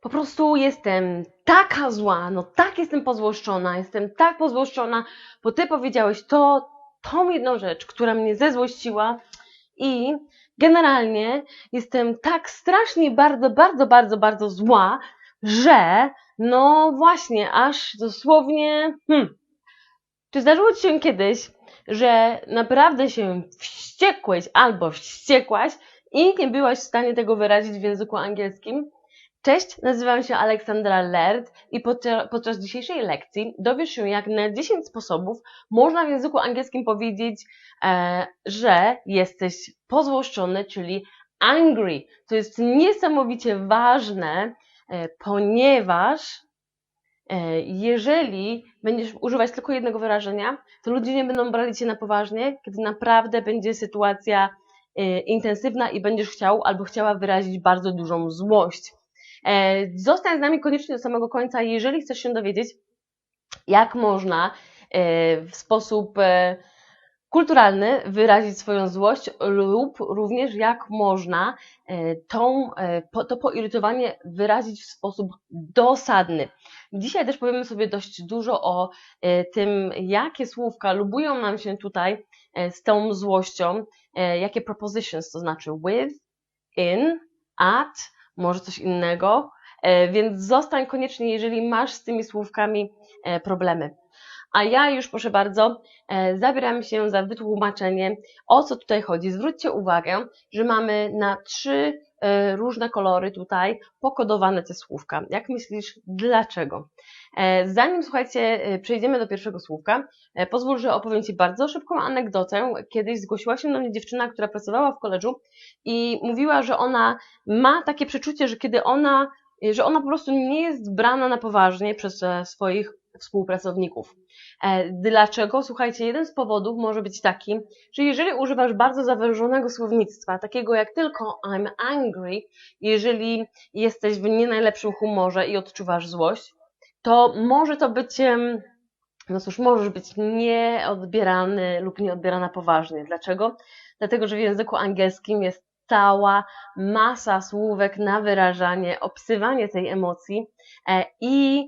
Po prostu jestem taka zła, no tak jestem pozłoszczona, jestem tak pozłoszczona, bo ty powiedziałeś to, tą jedną rzecz, która mnie zezłościła i generalnie jestem tak strasznie bardzo, bardzo, bardzo, bardzo zła, że no właśnie, aż dosłownie, hmm, czy zdarzyło Ci się kiedyś, że naprawdę się wściekłeś albo wściekłaś i nie byłaś w stanie tego wyrazić w języku angielskim? Cześć, nazywam się Aleksandra Lerd i podczas, dzisiejszej lekcji dowiesz się, jak na 10 sposobów można w języku angielskim powiedzieć, e, że jesteś pozłoszczony, czyli angry. To jest niesamowicie ważne, e, ponieważ e, jeżeli będziesz używać tylko jednego wyrażenia, to ludzie nie będą brali cię na poważnie, kiedy naprawdę będzie sytuacja intensywna i będziesz chciał albo chciała wyrazić bardzo dużą złość. E, Zostań z nami koniecznie do samego końca, jeżeli chcesz się dowiedzieć, jak można e, w sposób e, kulturalny wyrazić swoją złość lub również jak można tą, to poirytowanie wyrazić w sposób dosadny. Dzisiaj też powiemy sobie dość dużo o tym, jakie słówka lubują nam się tutaj z tą złością, jakie prepositions, to znaczy with, in, at, może coś innego, e, więc zostań koniecznie, jeżeli masz z tymi słówkami e, problemy. A ja już, proszę bardzo, e, zabieram się za wytłumaczenie, o co tutaj chodzi. Zwróćcie uwagę, że mamy na trzy e, różne kolory tutaj pokodowane te słówka. Jak myślisz, dlaczego? E, Zanim, słuchajcie, przejdziemy do pierwszego słówka, pozwól, że opowiem Ci bardzo szybką anegdotę. Kiedyś zgłosiła się do mnie dziewczyna, która pracowała w koledżu i mówiła, że ona ma takie przeczucie, że kiedy ona, że ona po prostu nie jest brana na poważnie przez e, swoich współpracowników. E, Dlaczego? Słuchajcie, jeden z powodów może być taki, że jeżeli używasz bardzo zawężonego słownictwa, takiego jak tylko I'm angry, jeżeli jesteś w nie najlepszym humorze i odczuwasz złość, to może to być, no cóż, możesz być nieodbierany lub nieodbierana poważnie. Dlaczego? Dlatego, że w języku angielskim jest cała masa słówek na wyrażanie, opisywanie tej emocji e, i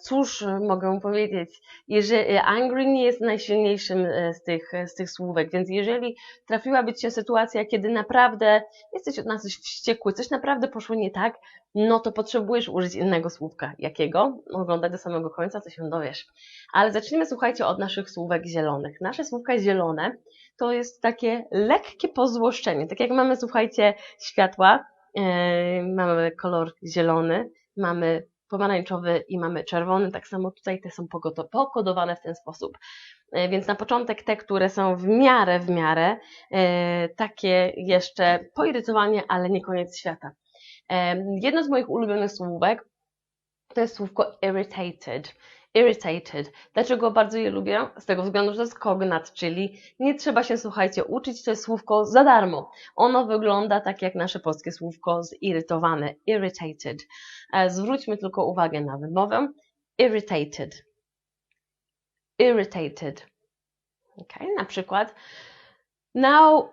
cóż mogę powiedzieć, jeżeli angry nie jest najsilniejszym e, z tych, z tych słówek, więc jeżeli trafiłaby Ci się sytuacja, kiedy naprawdę jesteś na coś wściekły, coś naprawdę poszło nie tak, no to potrzebujesz użyć innego słówka. Jakiego? Oglądaj do samego końca, to się dowiesz. Ale zacznijmy, słuchajcie, od naszych słówek zielonych. Nasze słówka zielone to jest takie lekkie pozłoszczenie. Tak jak mamy, słuchajcie, światła, yy, mamy kolor zielony, mamy pomarańczowy i mamy czerwony, tak samo tutaj te są pokodowane w ten sposób. Yy, Więc na początek te, które są w miarę, w miarę, yy, takie jeszcze poirytowanie, ale nie koniec świata. Em, Jedno z moich ulubionych słówek to jest słówko irritated. Irritated. Dlaczego bardzo je lubię? Z tego względu, że to jest kognat, czyli nie trzeba się, słuchajcie, uczyć, to jest słówko za darmo. Ono wygląda tak jak nasze polskie słówko zirytowane. Irritated. E, Zwróćmy tylko uwagę na wymowę. Irritated. Irritated. Okay, na przykład. Now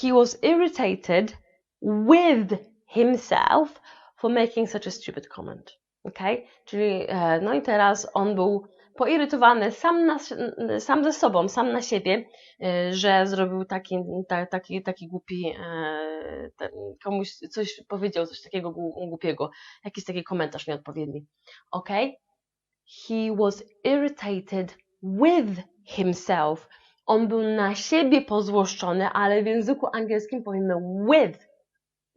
he was irritated with himself for making such a stupid comment. Okay? Czyli, e, no i teraz on był poirytowany sam, na, sam ze sobą, sam na siebie, e, że zrobił taki, ta, taki, taki głupi, e, ten, komuś coś powiedział, coś takiego gł- głupiego, jakiś taki komentarz nieodpowiedni. Okay? He was irritated with himself. On był na siebie pozłoszczony, ale w języku angielskim powiemy with.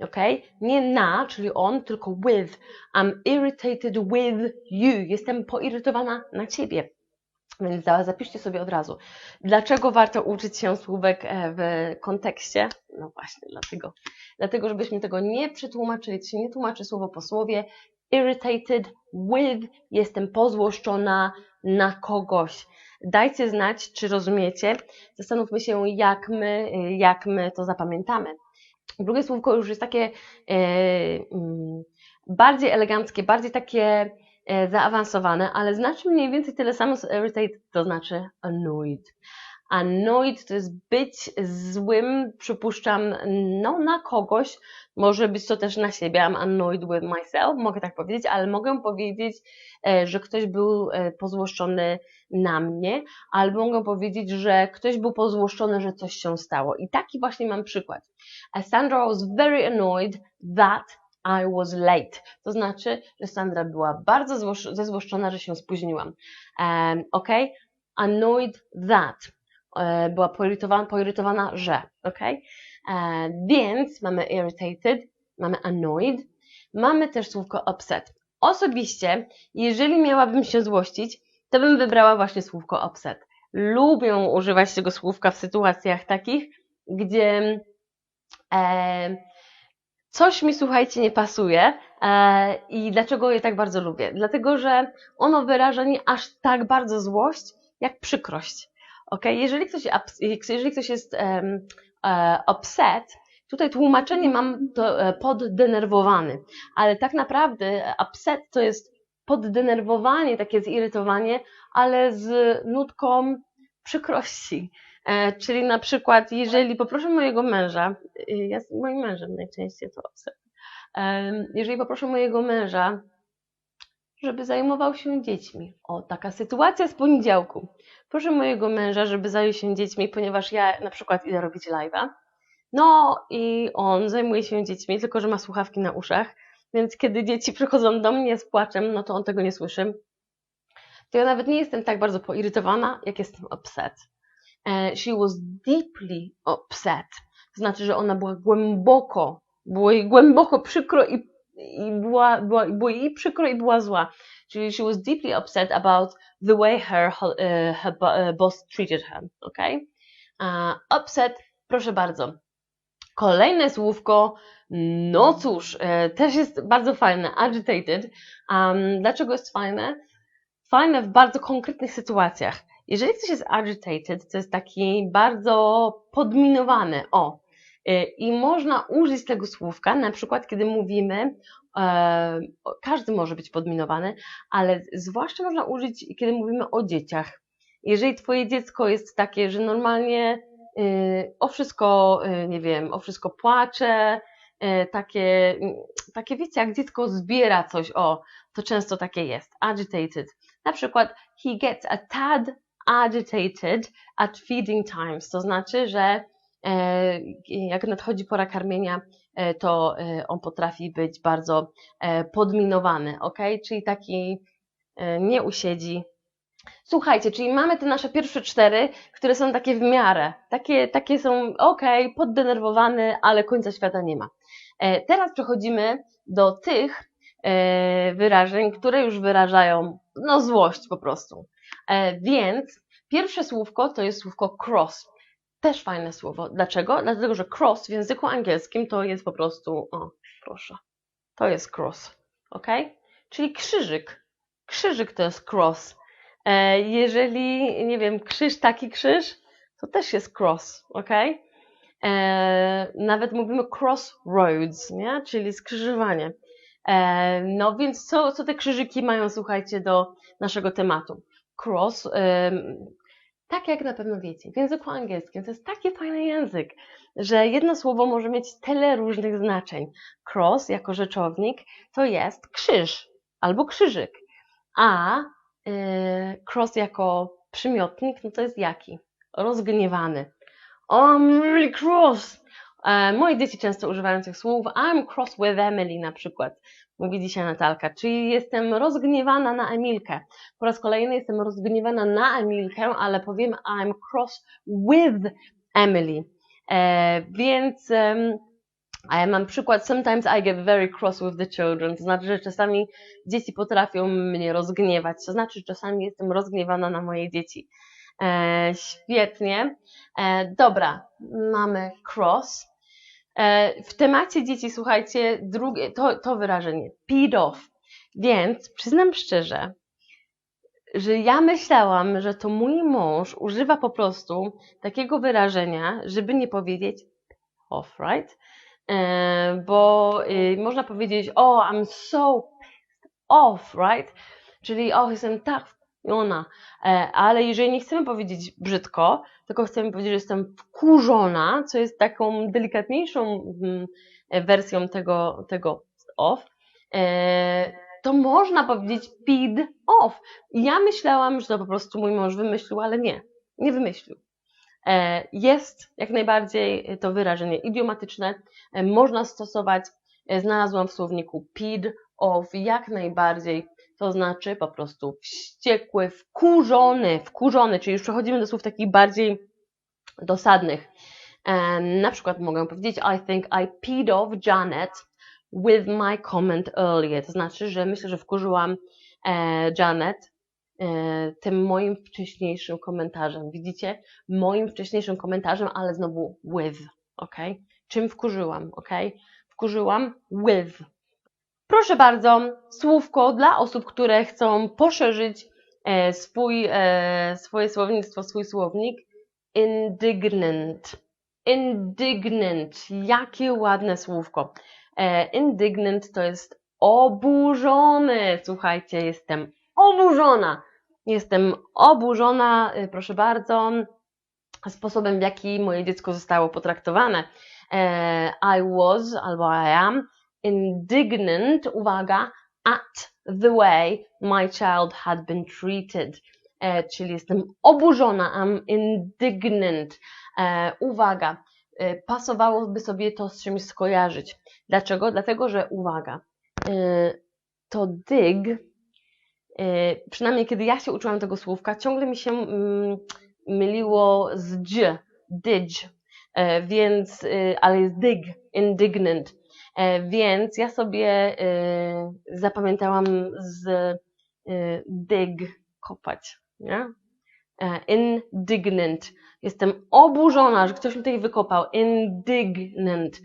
Ok? Nie na, czyli on, tylko with. I'm irritated with you. Jestem poirytowana na ciebie. Więc za- zapiszcie sobie od razu. Dlaczego warto uczyć się słówek e, w kontekście? No właśnie, dlatego. Dlatego, żebyśmy tego nie przetłumaczyli, nie tłumaczy słowo po słowie. Irritated with, jestem pozłoszczona na kogoś. Dajcie znać, czy rozumiecie. Zastanówmy się, jak my, jak my to zapamiętamy. Drugie słówko już jest takie e, mm, bardziej eleganckie, bardziej takie e, zaawansowane, ale znaczy mniej więcej tyle samo co irritate, to znaczy annoyed. Annoyed to jest być złym, przypuszczam, no na kogoś, może być to też na siebie. I'm annoyed with myself, mogę tak powiedzieć, ale mogę powiedzieć, e, że ktoś był e, pozłoszczony na mnie, albo mogę powiedzieć, że ktoś był pozłoszczony, że coś się stało. I taki właśnie mam przykład. Sandra was very annoyed that I was late. To znaczy, że Sandra była bardzo zezłoszczona, że się spóźniłam. Um, ok? Annoyed that. E, była poirytowana, poirytowana że. Ok? E, więc mamy irritated, mamy annoyed, mamy też słówko upset. Osobiście, jeżeli miałabym się złościć, to bym wybrała właśnie słówko upset. Lubię używać tego słówka w sytuacjach takich, gdzie e, coś mi, słuchajcie, nie pasuje. E, I dlaczego je tak bardzo lubię? Dlatego, że ono wyraża nie aż tak bardzo złość, jak przykrość. Ok? Jeżeli ktoś, jeżeli ktoś jest um, upset, tutaj tłumaczenie mam to e, poddenerwowany, ale tak naprawdę upset to jest poddenerwowanie, takie zirytowanie, ale z nutką przykrości. E, czyli na przykład, jeżeli poproszę mojego męża, ja z moim mężem najczęściej to obserwuję, jeżeli poproszę mojego męża, żeby zajmował się dziećmi. O, taka sytuacja z poniedziałku. Proszę mojego męża, żeby zajął się dziećmi, ponieważ ja na przykład idę robić live'a. No i on zajmuje się dziećmi, tylko że ma słuchawki na uszach, więc kiedy dzieci przychodzą do mnie z płaczem, no to on tego nie słyszy. To ja nawet nie jestem tak bardzo poirytowana, jak jestem upset. E, she was deeply upset. To znaczy, że ona była głęboko, było jej głęboko przykro i, i była, była, jej przykro i była zła. Czyli she was deeply upset about the way her, uh, her uh, boss treated her. Okay? Uh, upset, proszę bardzo. Kolejne słówko, no cóż, e, też jest bardzo fajne, agitated. Um, dlaczego jest fajne? Fajne w bardzo konkretnych sytuacjach. Jeżeli ktoś jest agitated, to jest taki bardzo podminowany, o, i można użyć tego słówka, na przykład kiedy mówimy, e, każdy może być podminowany, ale zwłaszcza można użyć, kiedy mówimy o dzieciach. Jeżeli twoje dziecko jest takie, że normalnie y, o wszystko, y, nie wiem, o wszystko płacze, takie, takie wiecie, jak dziecko zbiera coś, o, to często takie jest, agitated. Na przykład, he gets a tad agitated at feeding times, to znaczy, że jak nadchodzi pora karmienia, e, to e, on potrafi być bardzo podminowany, ok? Czyli taki nie usiedzi. Słuchajcie, czyli mamy te nasze pierwsze cztery, które są takie w miarę, takie, takie są ok, poddenerwowany, ale końca świata nie ma. Teraz przechodzimy do tych wyrażeń, które już wyrażają no złość po prostu. Więc Pierwsze słówko to jest słówko cross. Też fajne słowo. Dlaczego? Dlatego, że cross w języku angielskim to jest po prostu, o, proszę, to jest cross, ok? Czyli krzyżyk. Krzyżyk to jest cross. E, jeżeli, nie wiem, krzyż, taki krzyż, to też jest cross, ok? E, nawet mówimy crossroads, nie? czyli skrzyżowanie. E, no więc co, co te krzyżyki mają, słuchajcie, do naszego tematu? Cross tak jak na pewno wiecie, w języku angielskim to jest taki fajny język, że jedno słowo może mieć tyle różnych znaczeń. Cross jako rzeczownik to jest krzyż albo krzyżyk, a yy, cross jako przymiotnik no to jest jaki? Rozgniewany. I'm really cross. E, moje dzieci często używają tych słów. I'm cross with Emily na przykład mówi dzisiaj Natalka, czyli jestem rozgniewana na Emilkę. Po raz kolejny jestem rozgniewana na Emilkę, ale powiem I'm cross with Emily. E, więc ja mam przykład, sometimes I get very cross with the children, to znaczy, że czasami dzieci potrafią mnie rozgniewać, to znaczy, że czasami jestem rozgniewana na moje dzieci. E, świetnie. E, dobra, mamy cross. E, w temacie dzieci, słuchajcie, drugie, to, to wyrażenie, peed off. Więc przyznam szczerze, że ja myślałam, że to mój mąż używa po prostu takiego wyrażenia, żeby nie powiedzieć off, right? E, bo y, można powiedzieć, oh, I'm so off, right? Czyli, oh, jestem tak i ona. E, ale jeżeli nie chcemy powiedzieć brzydko, tylko chcemy powiedzieć, że jestem wkurzona, co jest taką delikatniejszą mm, e, wersją tego, tego off, e, to można powiedzieć pid off. Ja myślałam, że to po prostu mój mąż wymyślił, ale nie, nie wymyślił. Jest jak najbardziej to wyrażenie idiomatyczne, można stosować, znalazłam w słowniku pid off jak najbardziej to znaczy po prostu wściekły, wkurzony, wkurzony, czyli już przechodzimy do słów takich bardziej dosadnych. na przykład mogę powiedzieć I think I peed off Janet with my comment earlier. To znaczy, że myślę, że wkurzyłam e, Janet e, tym moim wcześniejszym komentarzem. Widzicie? Moim wcześniejszym komentarzem, ale znowu with, ok? Czym wkurzyłam, ok? Wkurzyłam with. Proszę bardzo, słówko dla osób, które chcą poszerzyć e, swój, e, swoje słownictwo, swój słownik. Indignant. Indignant. Jakie ładne słówko. E, indignant to jest oburzony. Słuchajcie, jestem oburzona. Jestem oburzona, proszę bardzo, sposobem, w jaki moje dziecko zostało potraktowane. I was albo I am indignant, uwaga, at the way my child had been treated. E, czyli jestem oburzona, I'm indignant. E, uwaga, e, pasowałoby sobie to z czymś skojarzyć. Dlaczego? Dlatego, że uwaga, e, to dig, e, przynajmniej kiedy ja się uczyłam tego słówka, ciągle mi się mm, myliło z dź, didź, e, więc, ale jest dig, indignant. E, więc ja sobie e, zapamiętałam z e, dig, kopać, nie? Indignant. Jestem oburzona, że ktoś mi tutaj wykopał. Indignant.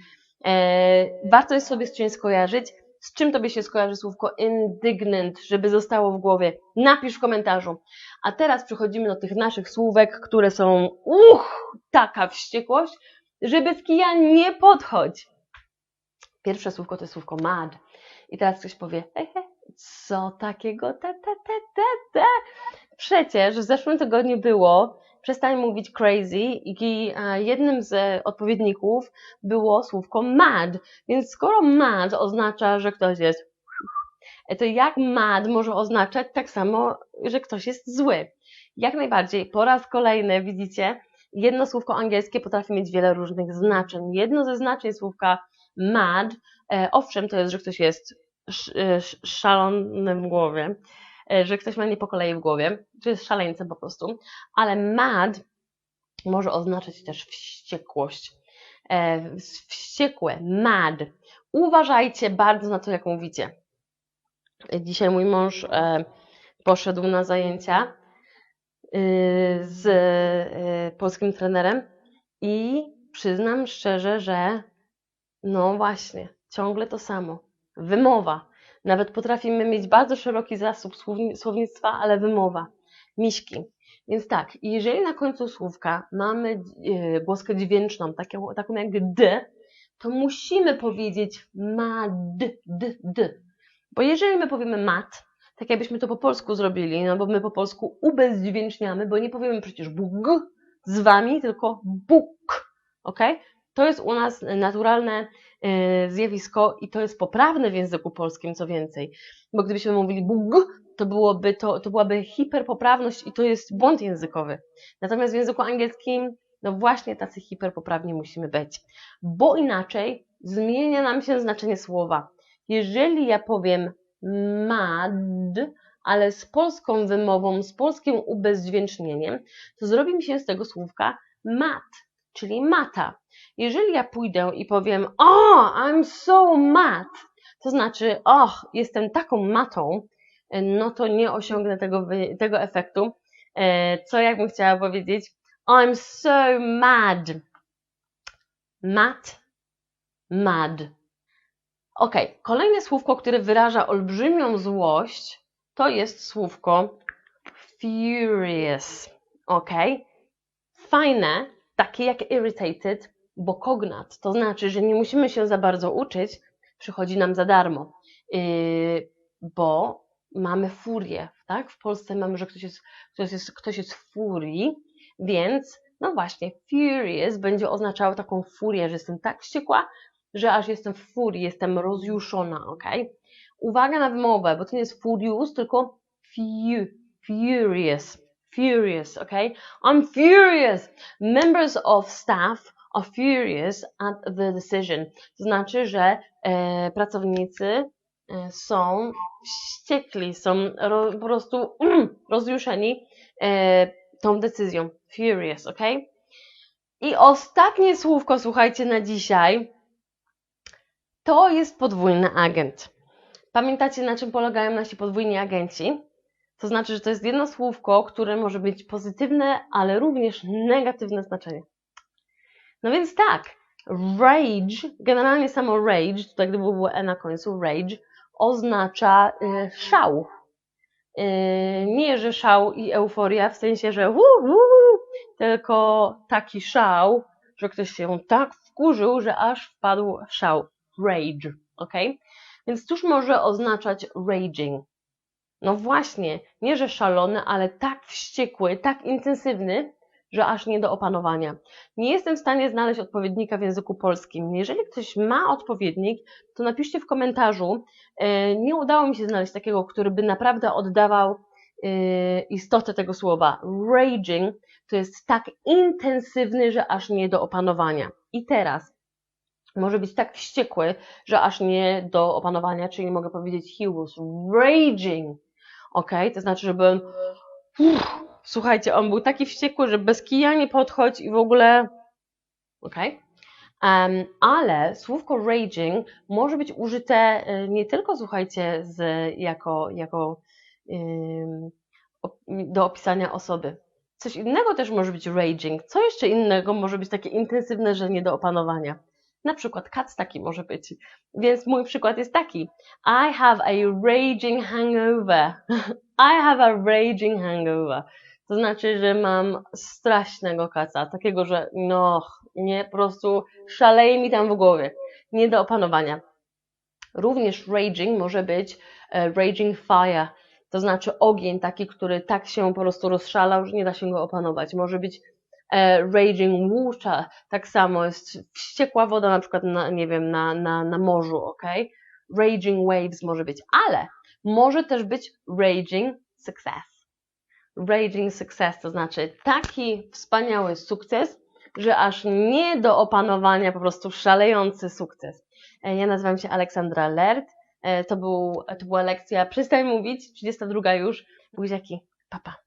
Warto jest sobie z czymś skojarzyć. Z czym tobie się skojarzy słówko indignant, żeby zostało w głowie? Napisz w komentarzu. A teraz przechodzimy do tych naszych słówek, które są uch, taka wściekłość, że bez kija nie podchodź. Pierwsze słówko to jest słówko mad. I teraz ktoś powie, he, co takiego te, te, te, te, te. Przecież w zeszłym tygodniu było przestań mówić crazy i jednym z odpowiedników było słówko mad. Więc skoro mad oznacza, że ktoś jest to jak mad może oznaczać tak samo, że ktoś jest zły. Jak najbardziej, po raz kolejny widzicie, jedno słówko angielskie potrafi mieć wiele różnych znaczeń. Jedno ze znaczeń słówka mad, e, owszem, to jest, że ktoś jest e, szalony w głowie, e, że ktoś ma nie po kolei w głowie, to jest szaleńcem po prostu, ale mad może oznaczać też wściekłość. Wściekłe, mad. Uważajcie bardzo na to, jak mówicie. Dzisiaj mój mąż poszedł na zajęcia z polskim trenerem i przyznam szczerze, że no właśnie, ciągle to samo. Wymowa. Nawet potrafimy mieć bardzo szeroki zasób słownictwa, ale wymowa. Miśki. Więc tak, jeżeli na końcu słówka mamy e, głoskę dźwięczną, taką, taką jak d, to musimy powiedzieć ma d, d, d. Bo jeżeli my powiemy mat, tak jakbyśmy to po polsku zrobili, no bo my po polsku ubezdźwięczniamy, bo nie powiemy przecież bug z wami, tylko buk, ok? To jest u nas naturalne e, zjawisko i to jest poprawne w języku polskim, co więcej. Bo gdybyśmy mówili bug, to, byłoby to, to byłaby hiperpoprawność i to jest błąd językowy. Natomiast w języku angielskim, no właśnie tacy hiperpoprawni musimy być, bo inaczej zmienia nam się znaczenie słowa. Jeżeli ja powiem mad, ale z polską wymową, z polskim ubezdźwięcznieniem, to zrobi mi się z tego słówka mat, czyli mata. Jeżeli ja pójdę i powiem, oh, I'm so mad, to znaczy, och, jestem taką matą, no to nie osiągnę tego, tego efektu. E, co jakbym chciała powiedzieć? I'm so mad. Mad, mad. Ok, kolejne słówko, które wyraża olbrzymią złość, to jest słówko furious. Ok, fajne, takie jak irritated, bo kognat, to znaczy, że nie musimy się za bardzo uczyć, przychodzi nam za darmo, yy, bo mamy furię, tak? W Polsce mamy, że ktoś jest, ktoś jest, ktoś jest w furii, więc no właśnie, furious będzie oznaczało taką furię, że jestem tak wściekła, że aż jestem w furii, jestem rozjuszona, ok? Uwaga na wymowę, bo to nie jest furious, tylko fu, furious, furious, ok? I'm furious. Members of staff are furious at the decision. To znaczy, że e, pracownicy e, są wściekli, są ro, po prostu mm, rozjuszeni e, tą decyzją. Furious, ok? I ostatnie słówko, słuchajcie, na dzisiaj to jest podwójny agent. Pamiętacie, na czym polegają nasi podwójni agenci? To znaczy, że to jest jedno słówko, które może mieć pozytywne, ale również negatywne znaczenie. No więc tak, rage, generalnie samo rage, tutaj gdyby było e na końcu, rage, oznacza y, szał. Y, nie, że szał i euforia, w sensie, że hu, hu, tylko taki szał, że ktoś się tak wkurzył, że aż wpadł w szał. Rage, ok? Więc cóż może oznaczać raging? No właśnie, nie że szalony, ale tak wściekły, tak intensywny, że aż nie do opanowania. Nie jestem w stanie znaleźć odpowiednika w języku polskim. Jeżeli ktoś ma odpowiednik, to napiszcie w komentarzu. E, Nie udało mi się znaleźć takiego, który by naprawdę oddawał e, istotę tego słowa. Raging to jest tak intensywny, że aż nie do opanowania. I teraz może być tak wściekły, że aż nie do opanowania, czyli mogę powiedzieć he was raging. Ok, to znaczy, że byłem. Uff, słuchajcie, on był taki wściekły, że bez kija nie podchodź i w ogóle. Ok. Um, ale słówko raging może być użyte y, nie tylko, słuchajcie, z, jako, jako op- do opisania osoby. Coś innego też może być raging. Co jeszcze innego może być takie intensywne, że nie do opanowania? Na przykład kac taki może być. Więc mój przykład jest taki. I have a raging hangover. I have a raging hangover. To znaczy, że mam strasznego kaca. Takiego, że no, nie, po prostu szaleje mi tam w głowie. Nie do opanowania. Również raging może być e, raging fire. To znaczy ogień taki, który tak się po prostu rozszalał, że nie da się go opanować. Może być raging water, tak samo jest wściekła woda na przykład na, nie wiem, na, na, na morzu, ok? Raging waves może być, ale może też być raging success. Raging success to znaczy taki wspaniały sukces, że aż nie do opanowania, po prostu szalejący sukces. E, Ja nazywam się Aleksandra Lert. E, To, był, to była lekcja Przestań mówić, 32 już. Buziaki, papa.